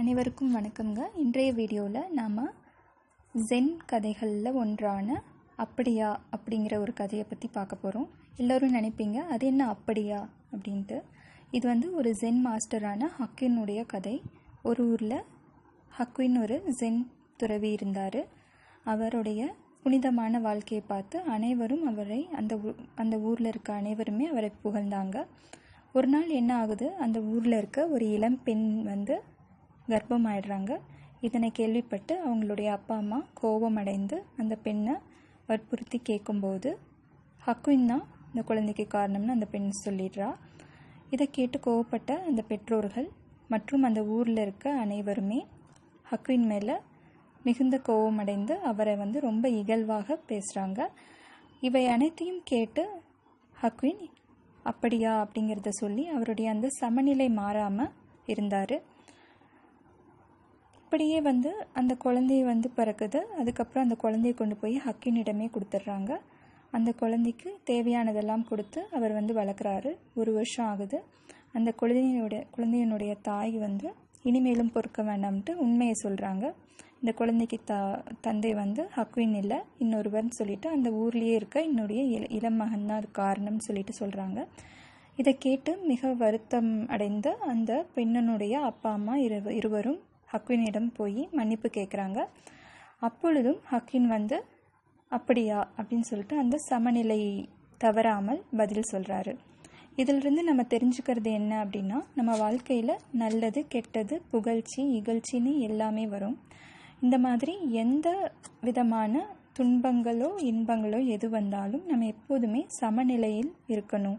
அனைவருக்கும் வணக்கம்ங்க. இன்றைய வீடியோவில் நாம் ஜென் கதைகளில் ஒன்றான அப்படியா அப்படிங்கிற ஒரு கதையை பற்றி பார்க்க போகிறோம் எல்லோரும் நினைப்பீங்க அது என்ன அப்படியா அப்படின்ட்டு. இது வந்து ஒரு ஜென் மாஸ்டரான ஹக்கினுடைய கதை. ஒரு ஊரில் ஹக்வின் ஒரு ஜென் துறவி இருந்தார். அவருடைய புனிதமான வாழ்க்கையை பார்த்து அனைவரும் அவரை அந்த அந்த ஊரில் இருக்க அனைவருமே அவரை புகழ்ந்தாங்க. ஒரு நாள் என்ன ஆகுது? அந்த ஊரில் இருக்க ஒரு இளம் பெண் வந்து கர்ப்பம் ஆயிடுறாங்க இதனை கேள்விப்பட்டு அவங்களுடைய அப்பா அம்மா கோபம் அடைந்து அந்த பெண்ணை வற்புறுத்தி கேட்கும்போது ஹக்குவின் தான் இந்த குழந்தைக்கு காரணம்னு அந்த பெண் சொல்லிடுறா? இதை கேட்டு கோவப்பட்ட அந்த பெற்றோர்கள் மற்றும் அந்த ஊரில் இருக்க அனைவருமே ஹக்குவின் மேலே மிகுந்த கோபமடைந்து அவரை வந்து ரொம்ப இகழ்வாக பேசுகிறாங்க இவை அனைத்தையும் கேட்டு ஹக்வின் அப்படியா? அப்படிங்கிறத சொல்லி அவருடைய அந்த சமநிலை மாறாமல் இருந்தார். அப்படியே வந்து அந்த குழந்தைய வந்து பிறக்குது. அதுக்கப்புறம் அந்த குழந்தைய கொண்டு போய் ஹக்கினிடமே கொடுத்துட்றாங்க. அந்த குழந்தைக்கு தேவையானதெல்லாம் கொடுத்து அவர் வந்து வளர்க்குறாரு. ஒரு வருஷம் ஆகுது. அந்த குழந்தையினுடைய குழந்தையினுடைய தாய் வந்து இனிமேலும் பொறுக்க வேண்டாம்ட்டு உண்மையை சொல்கிறாங்க இந்த குழந்தைக்கு த தந்தை வந்து ஹக்வின் இல்லை. இன்னொருவர்னு சொல்லிட்டு அந்த ஊர்லேயே இருக்க என்னுடைய இள இளம் மகன் தான் அது காரணம்னு சொல்லிட்டு சொல்கிறாங்க இதை கேட்டு மிக வருத்தம் அடைந்த அந்த பெண்ணனுடைய அப்பா அம்மா இரு இருவரும் ஹக்வினிடம் போய் மன்னிப்பு கேட்குறாங்க அப்பொழுதும் ஹக்வின் வந்து அப்படியா? அப்படின்னு சொல்லிட்டு அந்த சமநிலை தவறாமல் பதில் சொல்கிறாரு இதிலிருந்து நம்ம தெரிஞ்சுக்கிறது என்ன அப்படின்னா நம்ம வாழ்க்கையில் நல்லது கெட்டது புகழ்ச்சி இகழ்ச்சின்னு எல்லாமே வரும். இந்த மாதிரி எந்த விதமான துன்பங்களோ இன்பங்களோ எது வந்தாலும் நம்ம எப்போதுமே சமநிலையில் இருக்கணும்.